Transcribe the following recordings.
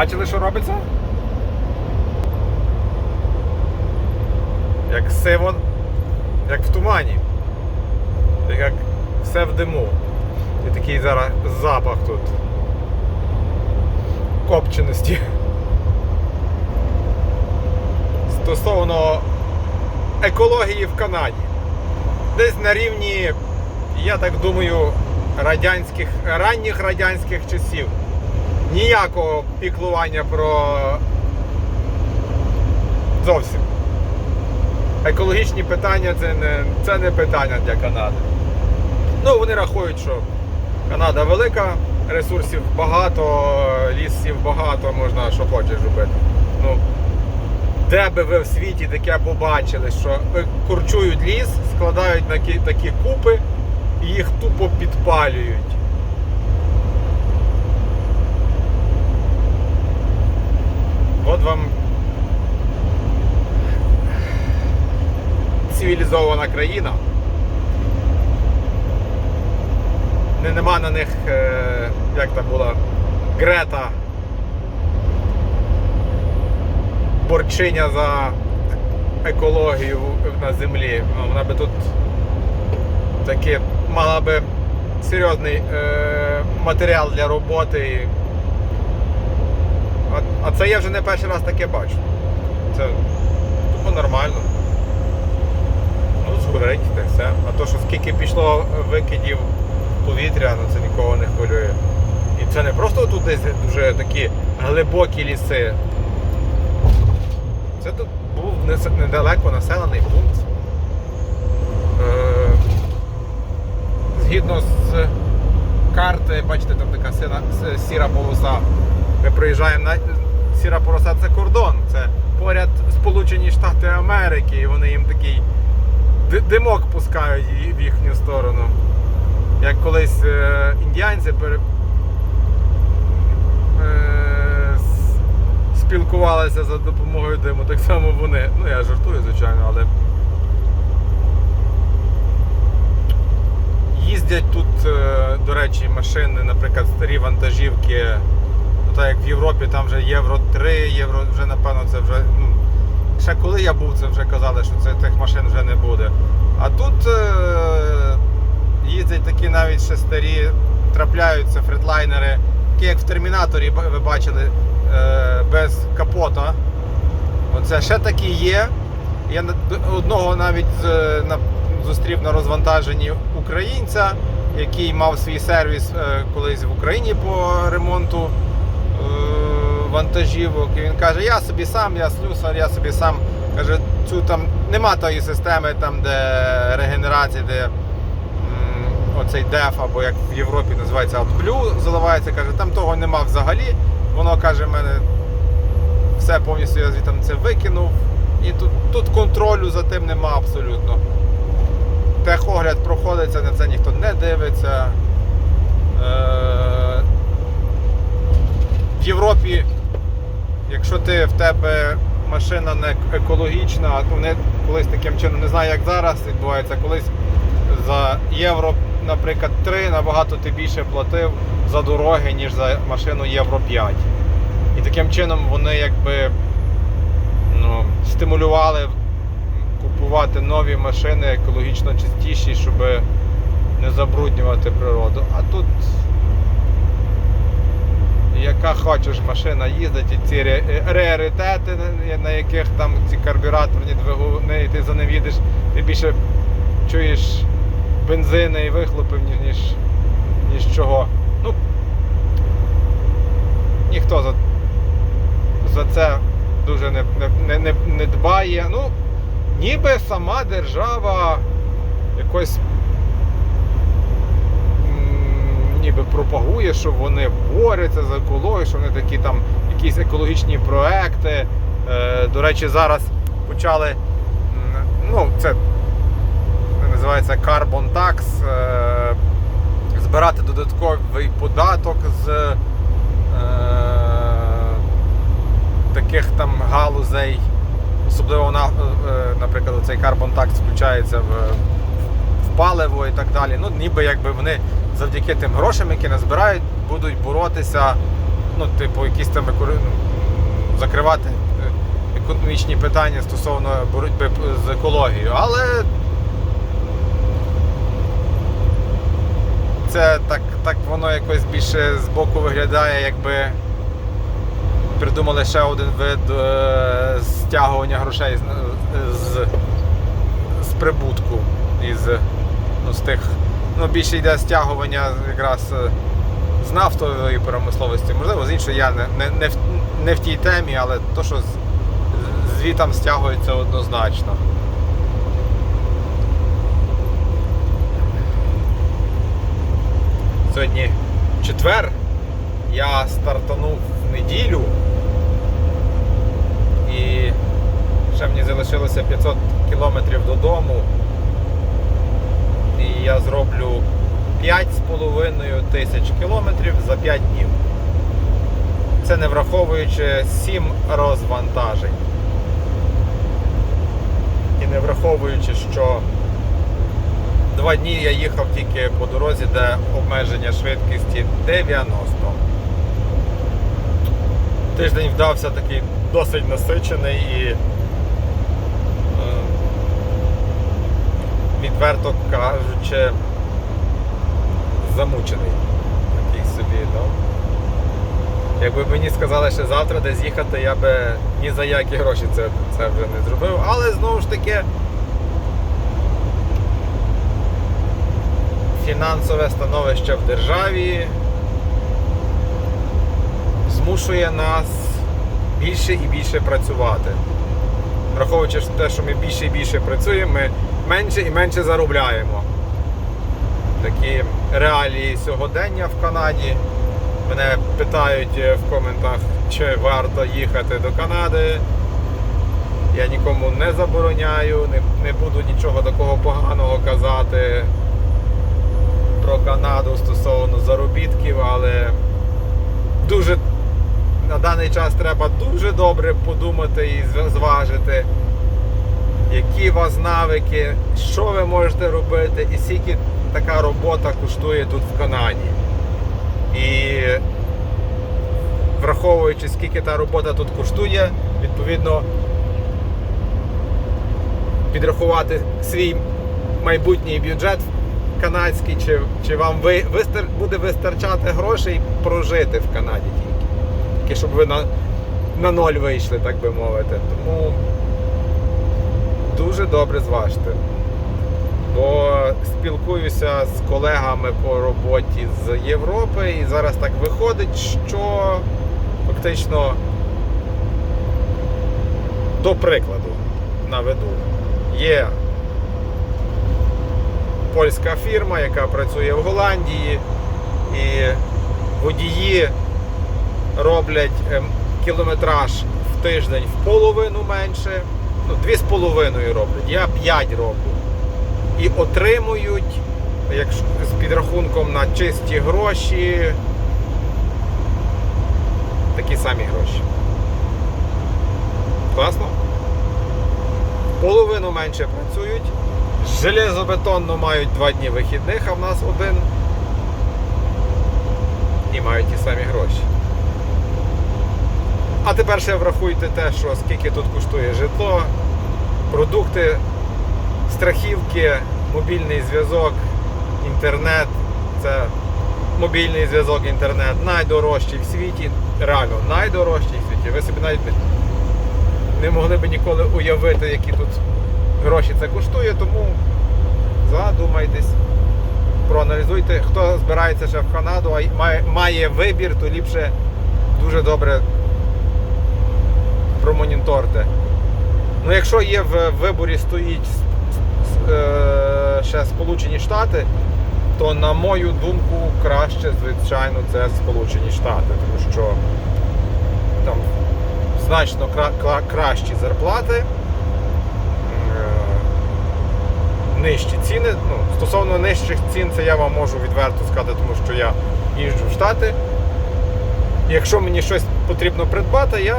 Бачили, що робиться? Як сиво, як в тумані. Як все в диму. І такий зараз запах тут. Копченості. Стосовно екології в Канаді. Десь на рівні, я так думаю, радянських, ранніх радянських часів. Ніякого піклування про зовсім. Екологічні питання це не, це не питання для Канади. Ну, вони рахують, що Канада велика, ресурсів багато, лісів багато, можна що хочеш робити. Ну, де би ви в світі таке побачили, що курчують ліс, складають на такі купи і їх тупо підпалюють. От вам цивілізована країна. Не, нема на них, е, як там була, Грета. Борчиня за екологію на землі. Вона би тут таки мала би серйозний е, матеріал для роботи. А, а це я вже не перший раз таке бачу. Це тупо нормально. Ну, згорить та все. А то, що скільки пішло викидів повітря, ну це нікого не хвилює. І це не просто тут десь дуже такі глибокі ліси. Це тут був недалеко населений пункт. Е, Згідно з карти, бачите, там така сіра полоса. Ми проїжджаємо на сіра полоса це кордон. Це поряд Сполучені Штати Америки, і вони їм такий димок пускають в їхню сторону. Як колись е, індіанці пере, е, спілкувалися за допомогою диму, так само вони. Ну я жартую, звичайно, але їздять тут, е, до речі, машини, наприклад, старі вантажівки. Так як в Європі там вже Євро 3, Євро вже напевно це вже. Ну, ще коли я був, це вже казали, що це тих машин вже не буде. А тут е, їздять такі навіть ще старі, трапляються фредлайнери, такі як в Термінаторі ви бачили, е, без капота. Оце ще такі є. Я одного навіть з- на, зустрів на розвантаженні українця, який мав свій сервіс е, колись в Україні по ремонту е, вантажівок. І він каже, я собі сам, я слюсар, я собі сам. Каже, цю там нема тої системи, там, де регенерація, де оцей деф, або як в Європі називається AdBlue, заливається. Каже, там того нема взагалі. Воно каже, в мене все повністю я звідти це викинув. І тут, тут контролю за тим нема абсолютно. Техогляд проходиться, на це ніхто не дивиться. Е, В Європі, якщо ти в тебе машина не екологічна, ну не колись таким чином, не знаю, як зараз відбувається, колись за євро, наприклад, 3 набагато ти більше платив за дороги, ніж за машину Євро 5. І таким чином вони якби ну, стимулювали купувати нові машини екологічно чистіші, щоб не забруднювати природу. А тут яка хочеш машина їздить, і ці ре- раритети, на- яких там ці карбюраторні двигуни, ти за ним їдеш, ти більше чуєш бензини і вихлопів, ніж, ніж, ніж чого. Ну, ніхто за, за це дуже не, не, не, не дбає. Ну, ніби сама держава якось ніби пропагує, що вони борються за екологію, що вони такі там якісь екологічні проекти. Е, до речі, зараз почали, ну, це називається Carbon Tax, е, збирати додатковий податок з е, таких там галузей. Особливо, на, наприклад, цей Carbon Tax включається в паливо і так далі. Ну, ніби якби вони завдяки тим грошам, які назбирають, будуть боротися, ну, типу, якісь там ну, закривати е, економічні питання стосовно боротьби з екологією. Але це так, так воно якось більше з боку виглядає, якби придумали ще один вид е, стягування грошей з, з, з прибутку із ну, з тих. Ну, більше йде стягування якраз е, з нафтової промисловості. Можливо, з іншої я не, не, не, в, не в тій темі, але то, що звітам стягується однозначно. Сьогодні четвер. Я стартанув в неділю. І ще мені залишилося 500 кілометрів додому. І я зроблю 5,5 тисяч кілометрів за 5 днів. Це не враховуючи 7 розвантажень. І не враховуючи, що два дні я їхав тільки по дорозі, де обмеження швидкості 90. Тиждень вдався такий досить насичений і відверто кажучи, замучений. Такий собі, ну. Якби мені сказали, що завтра десь їхати, я би ні за які гроші це, це вже не зробив. Але знову ж таки. Фінансове становище в державі змушує нас більше і більше працювати. Враховуючи те, що ми більше і більше працюємо, ми менше і менше заробляємо. Такі реалії сьогодення в Канаді. Мене питають е, в коментах, чи варто їхати до Канади. Я нікому не забороняю, не, не буду нічого такого поганого казати про Канаду стосовно заробітків, але дуже на даний час треба дуже добре подумати і зважити, які у вас навики, що ви можете робити, і скільки така робота коштує тут в Канаді. І враховуючи, скільки та робота тут коштує, відповідно підрахувати свій майбутній бюджет канадський, чи, чи вам ви, вистар, буде вистачати грошей прожити в Канаді тільки. Щоб ви на, на ноль вийшли, так би мовити. Тому дуже добре зважте. Бо спілкуюся з колегами по роботі з Європи, і зараз так виходить, що фактично до прикладу наведу. Є польська фірма, яка працює в Голландії, і водії роблять ем, кілометраж в тиждень в половину менше. Ну, дві з половиною роблять, я 5 роблю. І отримують, якщо з підрахунком на чисті гроші, такі самі гроші. Класно? Половину менше працюють. Железобетонно мають два дні вихідних, а в нас один. І мають ті самі гроші. А тепер ще врахуйте те, що скільки тут коштує житло, продукти, страхівки, мобільний зв'язок, інтернет. Це мобільний зв'язок, інтернет найдорожчий в світі. Реально найдорожчий в світі. Ви собі навіть не- могли б ніколи уявити, які тут гроші це коштує, тому задумайтесь, проаналізуйте. Хто збирається ще в Канаду, а має, має вибір, то ліпше дуже добре промоніторте. Ну, якщо є в виборі стоїть е, ще Сполучені Штати, то на мою думку краще, звичайно, це Сполучені Штати, тому що там значно кра- кра- кращі зарплати, е, нижчі ціни. Ну, стосовно нижчих цін, це я вам можу відверто сказати, тому що я їжджу в Штати. Якщо мені щось потрібно придбати, я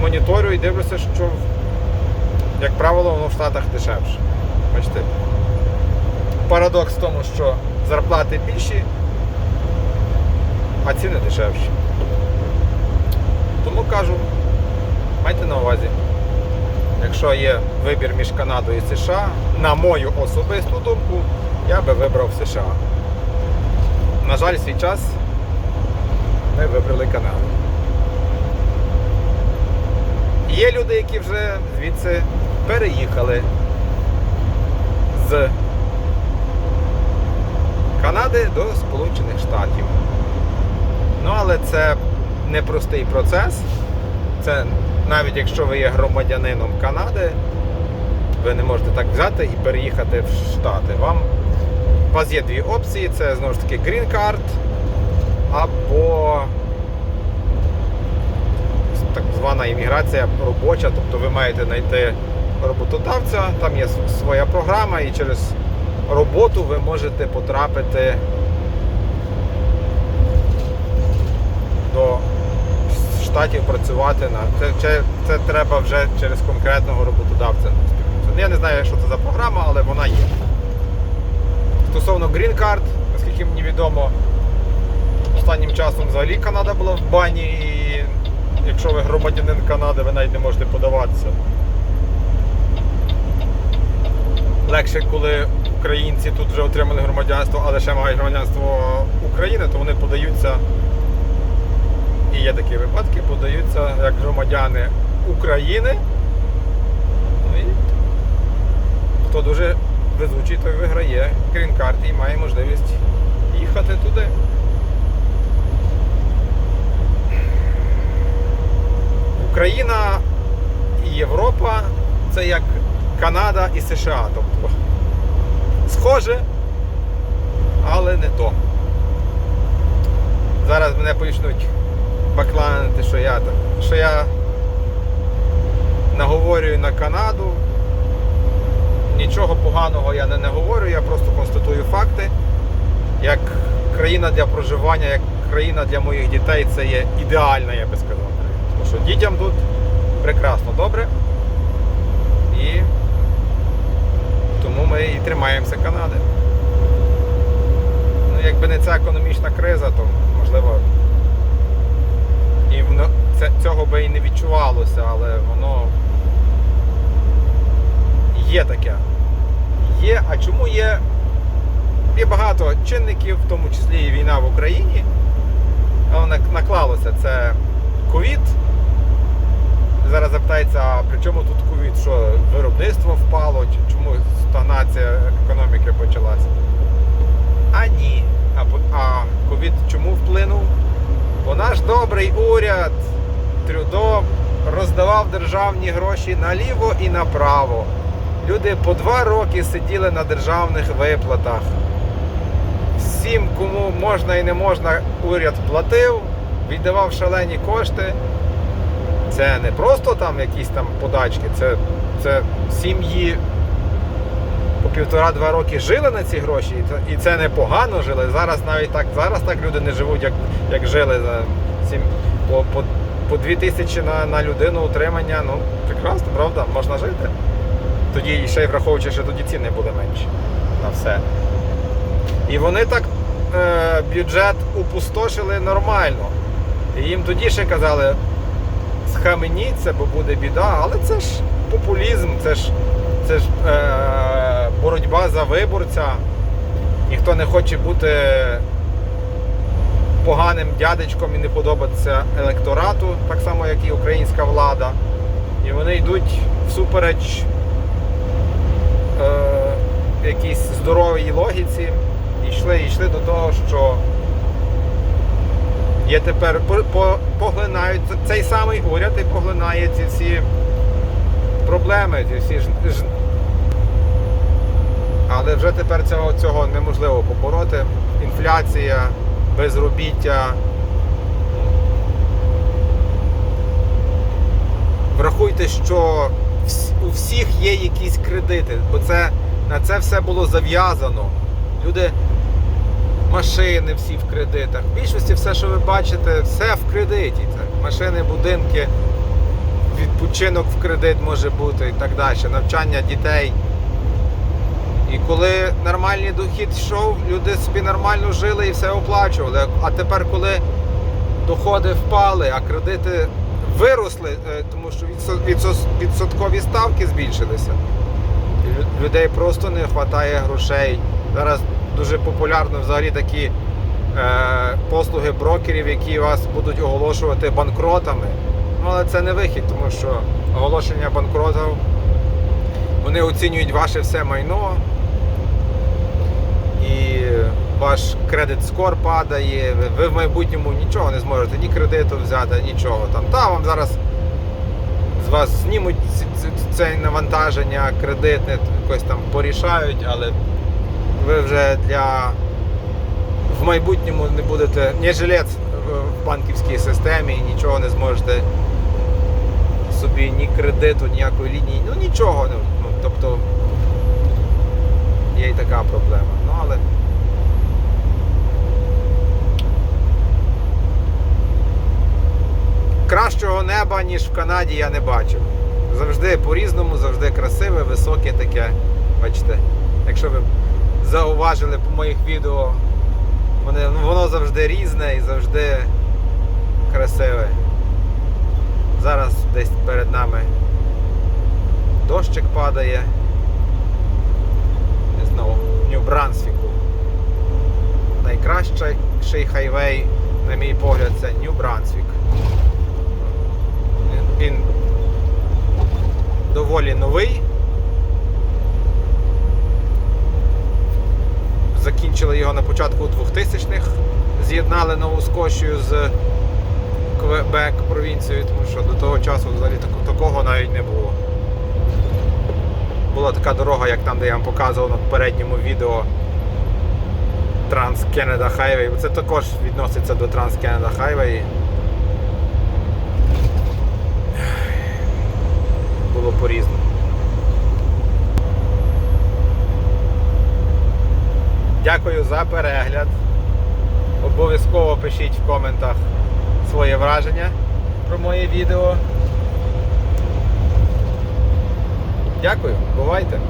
моніторю і дивлюся, що, як правило, воно в Штатах дешевше. Бачите? Парадокс в тому, що зарплати більші, а ціни дешевші. Тому кажу, майте на увазі, якщо є вибір між Канадою і США, на мою особисту думку, я би вибрав США. На жаль, свій час ми вибрали Канаду. Є люди, які вже звідси переїхали з Канади до Сполучених Штатів. Ну, але це непростий процес. Це навіть якщо ви є громадянином Канади, ви не можете так взяти і переїхати в Штати. Вам у вас є дві опції: це знову ж таки Green Card або звана імміграція робоча, тобто ви маєте знайти роботодавця, там є своя програма, і через роботу ви можете потрапити до штатів працювати на це, це, треба вже через конкретного роботодавця. Я не знаю, що це за програма, але вона є. Стосовно Green Card, наскільки мені відомо, останнім часом взагалі Канада була в бані, якщо ви громадянин Канади, ви навіть не можете подаватися. Легше, коли українці тут вже отримали громадянство, але ще мають громадянство України, то вони подаються. І є такі випадки, подаються як громадяни України. Ну і хто дуже везучий, той виграє грін-карт і має можливість їхати туди. Україна і Європа це як Канада і США. Тобто схоже, але не то. Зараз мене почнуть бакланити, що я що я наговорюю на Канаду. Нічого поганого я не наговорю, я просто констатую факти. Як країна для проживання, як країна для моїх дітей це є ідеальна, я би сказав. Тому що дітям тут прекрасно добре. І тому ми і тримаємося Канади. Ну, якби не ця економічна криза, то можливо і воно це, цього би і не відчувалося, але воно є таке. Є, а чому є? Є багато чинників, в тому числі і війна в Україні. Наклалося це ковід. Зараз запитається, а при чому тут ковід? Що виробництво впало, чи чому стагнація економіки почалася? А ні. А ковід чому вплинув? Бо наш добрий уряд Трюдо роздавав державні гроші наліво і направо. Люди по два роки сиділи на державних виплатах. Всім, кому можна і не можна, уряд платив, віддавав шалені кошти. Це не просто там якісь там подачки, це, це сім'ї по півтора-два роки жили на ці гроші, і це, непогано жили. Зараз навіть так, зараз так люди не живуть, як, як жили за сім, по, по, по 2 тисячі на, на людину утримання. Ну, прекрасно, правда, можна жити. Тоді ще й враховуючи, що тоді ціни були менші на все. І вони так е, бюджет упустошили нормально. І їм тоді ще казали, схаменіться, бо буде біда, але це ж популізм, це ж це ж е, боротьба за виборця. Ніхто не хоче бути поганим дядечком і не подобатися електорату, так само, як і українська влада. І вони йдуть всупереч е, якійсь здоровій логіці. І йшли, і йшли до того, що є тепер по, по, поглинають цей самий уряд і поглинає ці всі проблеми, ці всі ж... але вже тепер цього, цього неможливо побороти. Інфляція, безробіття. Врахуйте, що у всіх є якісь кредити, бо це на це все було зав'язано. Люди, машини всі в кредитах. В більшості все, що ви бачите, все в кредиті. Це машини, будинки, відпочинок в кредит може бути і так далі. Навчання дітей. І коли нормальний дохід йшов, люди собі нормально жили і все оплачували. А тепер, коли доходи впали, а кредити виросли, е, тому що відсо- відсоткові ставки збільшилися. Людей просто не вистачає грошей. Зараз дуже популярно взагалі такі е, послуги брокерів, які вас будуть оголошувати банкротами. Ну, але це не вихід, тому що оголошення банкротів вони оцінюють ваше все майно. І ваш кредит скор падає, ви- в майбутньому нічого не зможете, ні кредиту взяти, нічого там. Та вам зараз з вас знімуть це навантаження кредитне, якось там порішають, але ви вже для в майбутньому не будете ні жилець в- в банківській системі, і нічого не зможете собі ні кредиту, ніякої лінії, ну нічого. Ну, ну, тобто є і така проблема. Ну але кращого неба, ніж в Канаді, я не бачив. Завжди по-різному, завжди красиве, високе таке. Бачите, якщо ви зауважили по моїх відео, вони, ну, воно завжди різне і завжди красиве. Зараз десь перед нами дощик падає. Знову в Нью-Брансвіку. Найкращий хайвей, на мій погляд, це Нью-Брансвік. Він доволі новий. Закінчили його на початку 2000-х. З'єднали Нову Скошію з Квебек провінцією, тому що до того часу взагалі так- такого навіть не було. Була така дорога, як там, де я вам показував на попередньому відео Trans Canada Highway. Це також відноситься до Trans Canada Highway. Було по-різному. Дякую за перегляд. Обов'язково пишіть в коментах своє враження про моє відео. Дякую, бувайте!